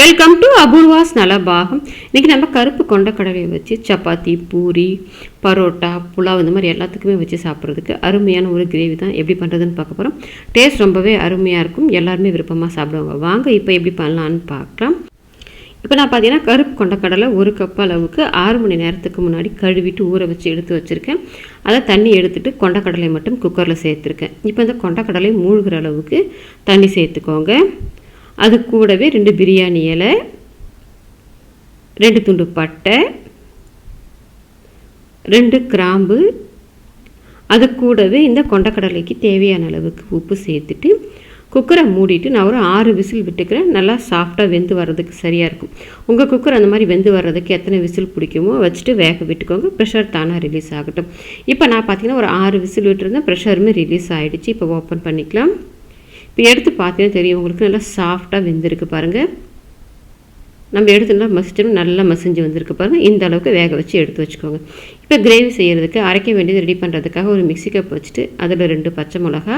Welcome to Apoorva's Nalabagam இன்றைக்கி நம்ம கருப்பு கொண்டக்கடலையை வச்சு சப்பாத்தி பூரி பரோட்டா புலாவ் இந்த மாதிரி எல்லாத்துக்குமே வச்சு சாப்பிட்றதுக்கு அருமையான ஒரு கிரேவி தான். எப்படி பண்ணுறதுன்னு பார்க்க போகிறோம் டேஸ்ட் ரொம்பவே அருமையாக இருக்கும். எல்லாருமே விருப்பமாக சாப்பிடுவாங்க. வாங்க இப்போ எப்படி பண்ணலான்னு பார்க்கலாம். இப்போ நான் பார்த்தீங்கன்னா கருப்பு கொண்டக்கடலை ஒரு கப் அளவுக்கு ஆறு மணி நேரத்துக்கு முன்னாடி கழுவிட்டு ஊற வச்சு எடுத்து வச்சுருக்கேன். அதை தண்ணி எடுத்துகிட்டு கொண்டக்கடலை மட்டும் குக்கரில் சேர்த்துருக்கேன். இப்போ இந்த கொண்டக்கடலை மூழ்கிற அளவுக்கு தண்ணி சேர்த்துக்கோங்க. அது கூடவே ரெண்டு பிரியாணி இலை ரெண்டு துண்டு பட்டை ரெண்டு கிராம்பு. அது கூடவே இந்த கொண்டக்கடலைக்கு தேவையான அளவுக்கு உப்பு சேர்த்துட்டு குக்கரை மூடிட்டு நான் ஒரு ஆறு விசில் விட்டுக்கிறேன். நல்லா சாஃப்டாக வெந்து வர்றதுக்கு சரியாக இருக்கும். உங்கள் குக்கர் அந்த மாதிரி வெந்து வர்றதுக்கு எத்தனை விசில் பிடிக்குமோ வச்சுட்டு வேக விட்டுக்கோங்க. ப்ரெஷர் தானாக ரிலீஸ் ஆகட்டும். இப்போ நான் பார்த்தீங்கன்னா ஒரு ஆறு விசில் விட்டுருந்தேன். ப்ரெஷருமே ரிலீஸ் ஆகிடுச்சு இப்போ ஓப்பன் பண்ணிக்கலாம். இப்போ எடுத்து பார்த்தீங்கன்னா தெரியும் உங்களுக்கு நல்லா சாஃப்டாக வெந்திருக்கு பாருங்கள் நம்ம எடுத்து நல்லா மசிச்சோம் நல்லா மசிஞ்சு வந்திருக்கு பாருங்கள் இந்த அளவுக்கு வேக வச்சு எடுத்து வச்சுக்கோங்க. இப்போ கிரேவி செய்கிறதுக்கு அரைக்க வேண்டியது ரெடி பண்ணுறதுக்காக ஒரு மிக்சி கப் வச்சுட்டு அதில் ரெண்டு பச்சை மிளகா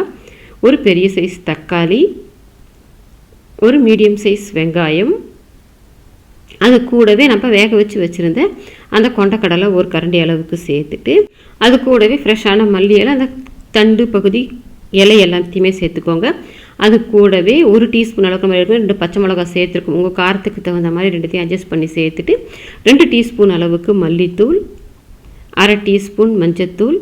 ஒரு பெரிய சைஸ் தக்காளி ஒரு மீடியம் சைஸ் வெங்காயம். அது கூடவே நம்ம வேக வச்சு வச்சுருந்த அந்த கொண்டக்கடலை ஒரு கரண்டி அளவுக்கு சேர்த்துட்டு அது கூடவே ஃப்ரெஷ்ஷான மல்லி இலை அந்த தண்டு பகுதி இலை எல்லாத்தையுமே சேர்த்துக்கோங்க. அது கூடவே ஒரு டீஸ்பூன் அளவுக்கு மாதிரி ரெண்டு பச்சை மிளகா சேர்த்துருக்கும். உங்கள் காரத்துக்கு தகுந்த மாதிரி ரெண்டுத்தையும் அட்ஜஸ்ட் பண்ணி சேர்த்துட்டு ரெண்டு டீஸ்பூன் அளவுக்கு மல்லித்தூள் அரை டீஸ்பூன் மஞ்சத்தூள்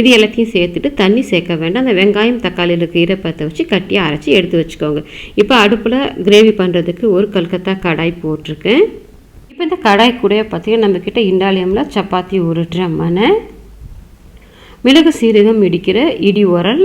இது எல்லாத்தையும் சேர்த்துட்டு தண்ணி சேர்க்க வேண்டாம். அந்த வெங்காயம் தக்காளி இருக்க ஈரப்பத்தை வச்சு கட்டியாக அரைச்சி எடுத்து வச்சுக்கோங்க. இப்போ அடுப்பில் கிரேவி பண்ணுறதுக்கு ஒரு கல்கத்தா கடாய் போட்டிருக்கேன். இப்போ இந்த கடாய் கூட பார்த்திங்கன்னா நம்மக்கிட்ட இண்டாலியமில் சப்பாத்தி உருட்டுற மனை மிளகு சீரகம் இடிக்கிற இடி உரல்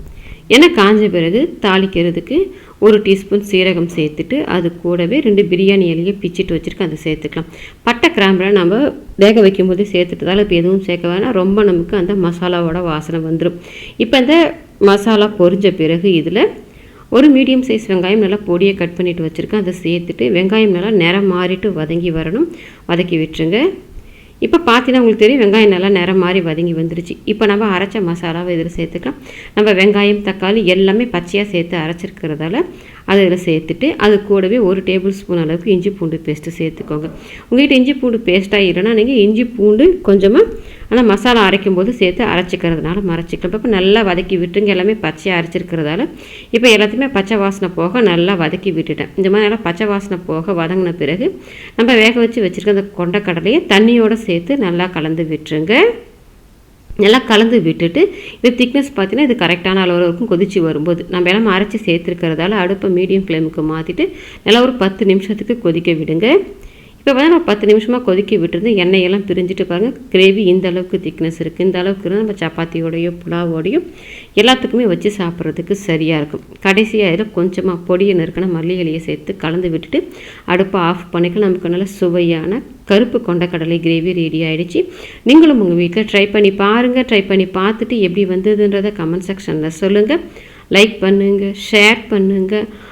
ஏன்னா காஞ்ச பிறகு தாளிக்கிறதுக்கு ஒரு டீஸ்பூன் சீரகம் சேர்த்துட்டு அது கூடவே ரெண்டு பிரியாணி இலையை பிச்சுட்டு வச்சுருக்கேன் அதை சேர்த்துக்கலாம். பட்டை கிராம்பில் நம்ம வேக வைக்கும் போதே சேர்த்துட்டதால் இப்போ எதுவும் சேர்க்க வேணாம். ரொம்ப நமக்கு அந்த மசாலாவோட வாசனை வந்துடும் இப்போ இந்த மசாலா பொரிஞ்ச பிறகு இதில் ஒரு மீடியம் சைஸ் வெங்காயம் நல்லா பொடியை கட் பண்ணிவிட்டு வச்சுருக்கேன். அதை சேர்த்துட்டு வெங்காயம் நல்லா நிறம் மாறிட்டு வதங்கி வரணும். வதக்கி விட்டுருங்க. இப்போ பார்த்தீங்கன்னா உங்களுக்கு தெரியும் வெங்காயம் நல்லா நிறம் மாதிரி வதங்கி வந்துருச்சு. இப்போ நம்ம அரைச்ச மசாலாவை இதில் சேர்த்துக்கலாம். நம்ம வெங்காயம் தக்காளி எல்லாமே பச்சையாக சேர்த்து அரைச்சிருக்கிறதால அதை இதில் சேர்த்துட்டு அது கூடவே ஒரு டேபிள் ஸ்பூன் அளவுக்கு இஞ்சி பூண்டு பேஸ்ட்டு சேர்த்துக்கோங்க. உங்கள்கிட்ட இஞ்சி பூண்டு பேஸ்ட்டாக இல்லைன்னா நீங்கள் இஞ்சி பூண்டு கொஞ்சமாக ஆனால் மசாலா அரைக்கும் போது சேர்த்து அரைச்சிக்கிறதுனால மறைச்சிக்கலாம். இப்போ நல்லா வதக்கி விட்டுருங்க. எல்லாமே பச்சையாக அரைச்சிருக்கிறதால இப்போ எல்லாத்தையுமே பச்சை வாசனை போக நல்லா வதக்கி விட்டுட்டேன். இந்த மாதிரி நல்லா பச்சை வாசனை போக வதங்கின பிறகு நம்ம வேக வச்சு வச்சுருக்க அந்த கொண்டக்கடலையை தண்ணியோடு சேர்த்து நல்லா கலந்து விட்டுருங்க. நல்லா கலந்து விட்டுட்டு இது திக்னஸ் பார்த்தீங்கன்னா இது கரெக்டான அளவு இருக்கும் கொதிச்சு வரும்போது. நம்ம எல்லாம் அரைச்சி சேர்த்துருக்கிறதால அடுப்பை மீடியம் ஃப்ளேமுக்கு மாற்றிட்டு நல்லா ஒரு பத்து நிமிஷத்துக்கு கொதிக்க விடுங்க. இப்போ வந்து நான் பத்து நிமிஷமாக கொதிக்க விட்டுருந்து எண்ணெயெல்லாம் பிரிஞ்சுட்டு பாருங்கள் கிரேவி இந்த அளவுக்கு திக்னஸ் இருக்குது இந்த அளவுக்கு இருந்தால் நம்ம சப்பாத்தியோடையோ புலாவோடையும் எல்லாத்துக்குமே வச்சு சாப்பிட்றதுக்கு சரியாக இருக்கும். கடைசியாக இதில் கொஞ்சமாக பொடியை நறுக்கின மல்லி இலையை சேர்த்து கலந்து விட்டுட்டு அடுப்பை ஆஃப் பண்ணிக்கலாம். நமக்கு நல்ல சுவையான கருப்பு கொண்டக்கடலை கிரேவி ரெடி ஆகிடுச்சு நீங்களும் உங்கள் வீட்டில் ட்ரை பண்ணி பாருங்கள் ட்ரை பண்ணி பார்த்துட்டு எப்படி வந்ததுன்றதை கமெண்ட் செக்ஷனில் சொல்லுங்கள் லைக் பண்ணுங்கள் ஷேர் பண்ணுங்கள்